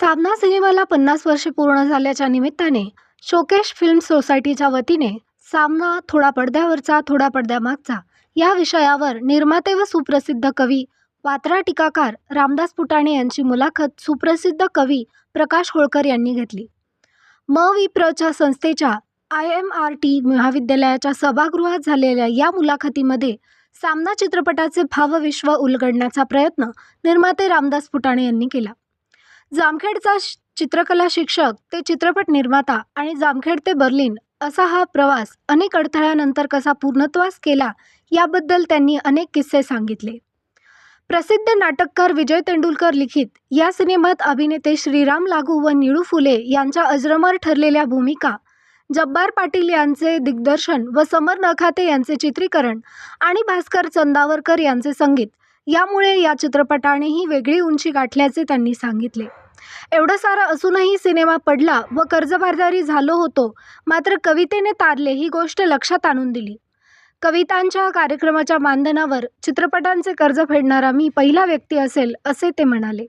सामना सिनेमाला पन्नास वर्षे पूर्ण झाल्याच्या निमित्ताने शोकेश फिल्म सोसायटीच्या वतीने सामना थोडा पडद्यावरचा थोडा पडद्यामागचा या विषयावर निर्माते व सुप्रसिद्ध कवी पात्रा टीकाकार रामदास पुटाणे यांची मुलाखत सुप्रसिद्ध कवी प्रकाश होळकर यांनी घेतली. म विप्रच्या संस्थेच्या आय एम आर टी महाविद्यालयाच्या सभागृहात झालेल्या या मुलाखतीमध्ये सामना चित्रपटाचे भावविश्व उलगडण्याचा प्रयत्न निर्माते रामदास फुटाणे यांनी केला. जामखेडचा श- चित्रकला शिक्षक ते चित्रपट निर्माता आणि जामखेड ते बर्लिन असा हा प्रवास अनेक अडथळ्यानंतर कसा पूर्णत्वास केला याबद्दल त्यांनी अनेक किस्से सांगितले. प्रसिद्ध नाटककार विजय तेंडुलकर लिखित या सिनेमात अभिनेते श्रीराम लागू व निळू फुले यांच्या अजरमर ठरलेल्या भूमिका जब्बार पाटील यांचे दिग्दर्शन व समर नखाते यांचे चित्रीकरण आणि भास्कर चंदावरकर यांचे संगीत यामुळे या चित्रपटानेही वेगळी उंची गाठल्याचे त्यांनी सांगितले. एवढं सारं असूनही सिनेमा पडला व कर्जबाजारी झालो होतो मात्र कवितेने तारले ही गोष्ट लक्षात आणून दिली. कवितांच्या कार्यक्रमाच्या मानधनावर चित्रपटांचे कर्ज फेडणारा मी पहिला व्यक्ती असेल असे ते म्हणाले.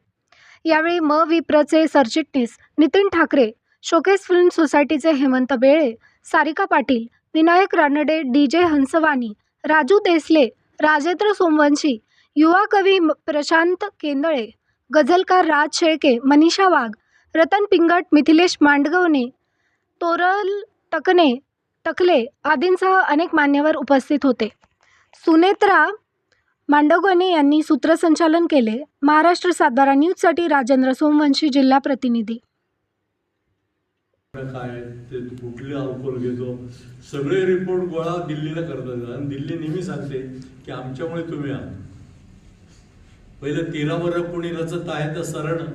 यावेळी म. विप्रचे सरचिटणीस नितीन ठाकरे शोकेस फिल्म सोसायटीचे हेमंत बेळे सारिका पाटील विनायक रानडे डी. जे. हंसवानी राजू देसले राजेंद्र सोमवंशी युवा कवी प्रशांत केंदळे गझलकार राज शेळके मनीषा वाघ रतन पिंगट मिथिलेश मांडगवणे तोरल टकने टकले आदींसह अनेक मान्यवर उपस्थित होते. सुनेत्रा मांडगवणे यांनी सूत्रसंचालन केले. महाराष्ट्र सातबारा न्यूजसाठी राजेंद्र सोमवंशी जिल्हा प्रतिनिधी. काय ते कुठले अवकोल घेतो? सगळे रिपोर्ट गोळा दिल्लीला करतात. आणि दिल्ली नेहमी सांगते की आमच्यामुळे तुम्ही आहात. पहिलं तीरावर कुणी रचत आहे तर सरण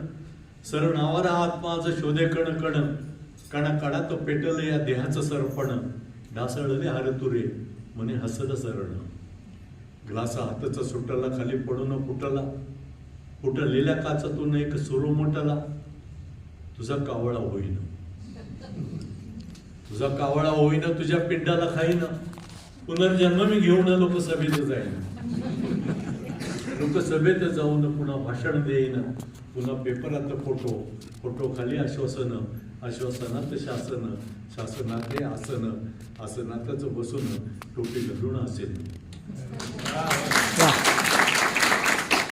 सरण आवर आत्माचं शोधे कण कण. कण कणा तो पेटल या देहाचं सरपण. ढासळले हारतुरे म्हणे हसत सरण. ग्लासा हाताचा सुटला खाली पडून फुटला फुटलेल्या काचातून एक सुरू मोठला तुझा कावळा होईन. तुझा कावळा होईन तुझ्या पिंडाला खाईन. पुनर्जन्म मी घेऊन लोकसभेत जाईन. लोकसभेत जाऊन पुन्हा भाषण देईन पुन्हा पेपरात फोटो फोटो खाली आश्वासनात शासन शासनात आसनं आसनातच बसून टोपी घालून असेल.